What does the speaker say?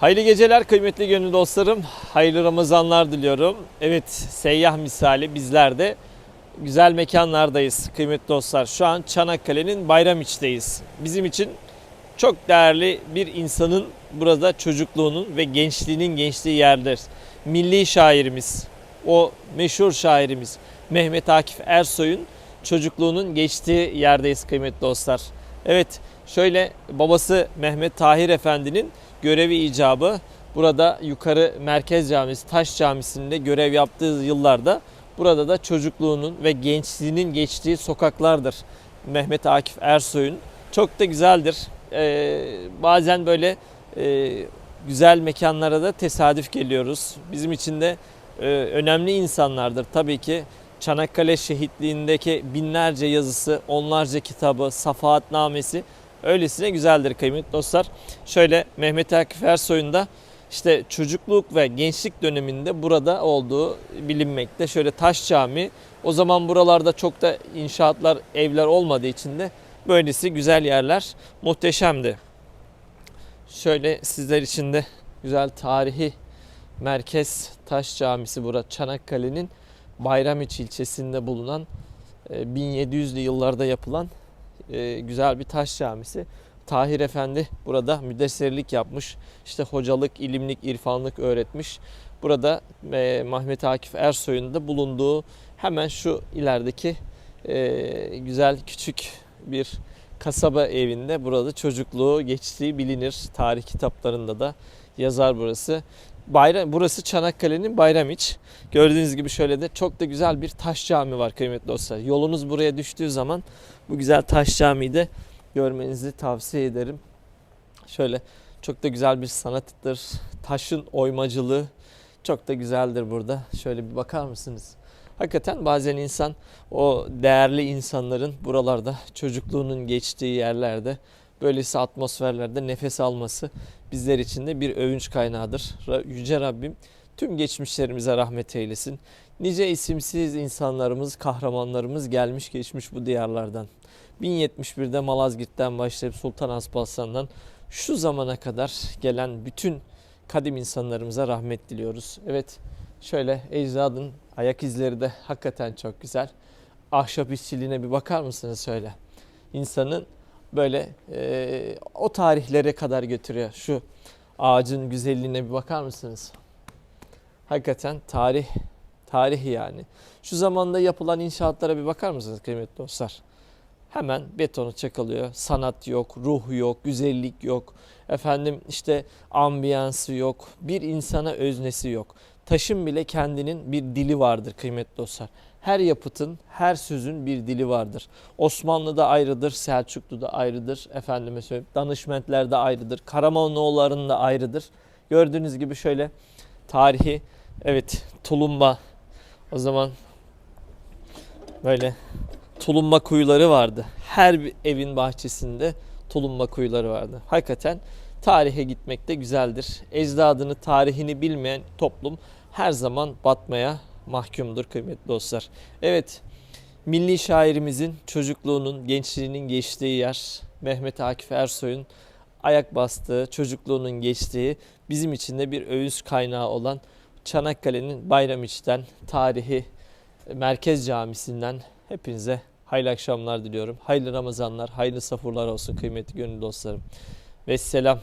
Hayırlı geceler kıymetli gönül dostlarım. Hayırlı Ramazanlar diliyorum. Evet seyyah misali bizler de güzel mekanlardayız kıymetli dostlar. Şu an Çanakkale'nin Bayramiç'teyiz. Bizim için çok değerli bir insanın burada çocukluğunun ve gençliğinin geçtiği yerdir. Milli şairimiz, o meşhur şairimiz Mehmet Akif Ersoy'un çocukluğunun geçtiği yerdeyiz kıymetli dostlar. Evet şöyle babası Mehmet Tahir Efendi'nin görevi icabı burada yukarı Merkez Camisi Taş Camisi'nde görev yaptığı yıllarda burada da çocukluğunun ve gençliğinin geçtiği sokaklardır. Mehmet Akif Ersoy'un çok da güzeldir. Ee, bazen böyle e, güzel mekanlara da tesadüf geliyoruz. Bizim için de e, önemli insanlardır tabii ki. Çanakkale şehitliğindeki binlerce yazısı, onlarca kitabı, safahatnamesi öylesine güzeldir kıymetli dostlar. Şöyle Mehmet Akif Ersoy'un da işte çocukluk ve gençlik döneminde burada olduğu bilinmekte. Şöyle Taş Cami o zaman buralarda çok da inşaatlar, evler olmadığı için de böylesi güzel yerler muhteşemdi. Şöyle sizler için de güzel tarihi merkez Taş Camisi burada Çanakkale'nin Bayramiçi ilçesinde bulunan e, 1700'lü yıllarda yapılan e, güzel bir taş camisi. Tahir Efendi burada müdesserlik yapmış. İşte hocalık, ilimlik, irfanlık öğretmiş. Burada e, Mehmet Akif Ersoy'un da bulunduğu hemen şu ilerideki e, güzel küçük bir kasaba evinde burada çocukluğu geçtiği bilinir. Tarih kitaplarında da yazar burası. Bayram, burası Çanakkale'nin Bayramiç. Gördüğünüz gibi şöyle de çok da güzel bir taş cami var kıymetli dostlar. Yolunuz buraya düştüğü zaman bu güzel taş camiyi de görmenizi tavsiye ederim. Şöyle çok da güzel bir sanattır. Taşın oymacılığı çok da güzeldir burada. Şöyle bir bakar mısınız? Hakikaten bazen insan o değerli insanların buralarda çocukluğunun geçtiği yerlerde böylesi atmosferlerde nefes alması bizler için de bir övünç kaynağıdır. Yüce Rabbim tüm geçmişlerimize rahmet eylesin. Nice isimsiz insanlarımız, kahramanlarımız gelmiş geçmiş bu diyarlardan. 1071'de Malazgirt'ten başlayıp Sultan Aspalas'tan şu zamana kadar gelen bütün kadim insanlarımıza rahmet diliyoruz. Evet şöyle ecdadın ayak izleri de hakikaten çok güzel. Ahşap işçiliğine bir bakar mısınız şöyle? İnsanın böyle e, o tarihlere kadar götürüyor. Şu ağacın güzelliğine bir bakar mısınız? Hakikaten tarih, tarih yani. Şu zamanda yapılan inşaatlara bir bakar mısınız kıymetli dostlar? Hemen betonu çakılıyor. Sanat yok, ruh yok, güzellik yok. Efendim işte ambiyansı yok. Bir insana öznesi yok. Taşın bile kendinin bir dili vardır kıymetli dostlar. Her yapıtın, her sözün bir dili vardır. Osmanlı'da ayrıdır, Selçuklu'da ayrıdır, efendime söyleyeyim, Danışmentler'de ayrıdır, Karamanoğulları'nda ayrıdır. Gördüğünüz gibi şöyle tarihi, evet tulumba, o zaman böyle tulumba kuyuları vardı. Her bir evin bahçesinde tulumba kuyuları vardı. Hakikaten tarihe gitmek de güzeldir. Ecdadını, tarihini bilmeyen toplum her zaman batmaya mahkumdur kıymetli dostlar. Evet, milli şairimizin çocukluğunun, gençliğinin geçtiği yer Mehmet Akif Ersoy'un ayak bastığı, çocukluğunun geçtiği bizim için de bir övünç kaynağı olan Çanakkale'nin Bayramiç'ten tarihi Merkez Camisi'nden hepinize hayırlı akşamlar diliyorum. Hayırlı Ramazanlar, hayırlı safurlar olsun kıymetli gönül dostlarım. Vesselam.